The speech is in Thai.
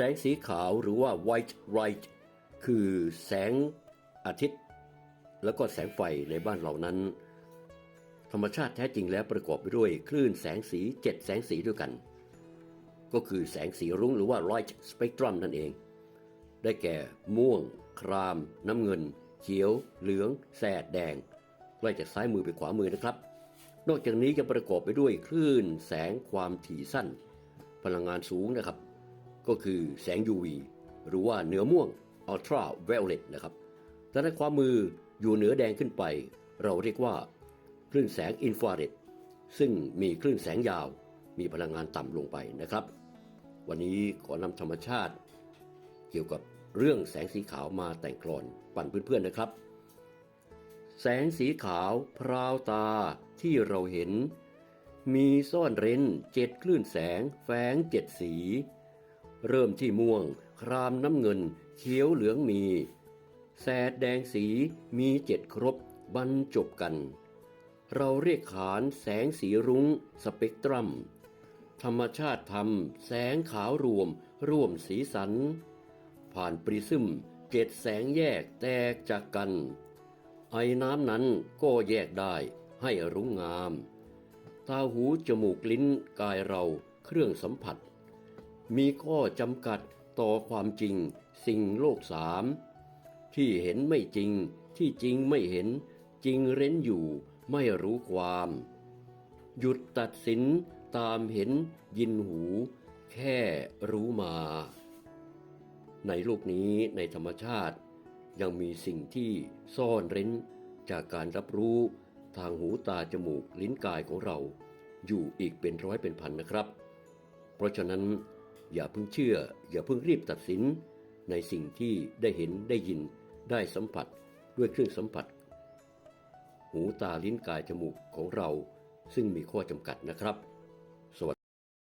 แสงสีขาวหรือว่า white light คือแสงอาทิตย์ แล้วก็แสงไฟในบ้านเรานั้น ธรรมชาติแท้จริงแล้วประกอบไปด้วยคลื่นแสงสีเจ็ดแสงสีด้วยกัน ก็คือแสงสีรุ้งหรือว่า light spectrum นั่นเอง ได้แก่ม่วง คราม น้ำเงิน เขียว เหลือง แสดแดงไล่จากซ้ายมือไปขวามือนะครับ นอกจากนี้ยังประกอบไปด้วยคลื่นแสงความถี่สั้น พลังงานสูงนะครับ ก็คือแสง UV หรือว่าเหนือม่วง ultra violet นะครับ แต่ในความมืออยู่เหนือแดงขึ้นไป เราเรียกว่า คลื่นแสงอินฟราเรดซึ่งมีคลื่นแสงยาว มีพลังงานต่ำลงไปนะครับ วันนี้ขอนำธรรมชาติ เกี่ยวกับเรื่องแสงสีขาวมาแต่งกลอนปั่นเพื่อนๆนะครับ แสงสีขาวพราวตาที่เราเห็น มีซ่อนเร้นเจ็ดคลื่นแสงแฝงเจ็ดสี เริ่มที่ม่วง ครามน้ำเงิน เขียวเหลืองมี แสดแดงสีมีเจ็ดครบบรรจบกัน เราเรียกขานแสงสีรุ้ง สเปกตรัม ธรรมชาติทำแสงขาวรวม ร่วมสีสัน ผ่านปริซึมเจ็ดแสงแยกแตกจากกัน ไอ้น้ำนั้นก็แยกได้ให้รุ้งงาม ตาหูจมูกลิ้นกายเราเครื่องสัมผัส มีข้อจำกัดต่อความจริง สิ่งโลกสาม ที่เห็นไม่จริง ที่จริงไม่เห็น จริงเร้นอยู่ ไม่รู้ความ หยุดตัดสินตามเห็นยินหู แค่รู้มา ในโลกนี้ในธรรมชาติ ยังมีสิ่งที่ซ่อนเร้น จากการรับรู้ทางหูตาจมูกลิ้นกายของเรา อยู่อีกเป็นร้อยเป็นพันนะครับ เพราะฉะนั้น อย่าเพิ่งเชื่อ อย่าเพิ่งรีบตัดสิน ในสิ่งที่ได้เห็นได้ยินได้สัมผัสด้วยเครื่องสัมผัส หูตาลิ้นกายจมูกของเราซึ่งมีข้อจำกัดนะครับ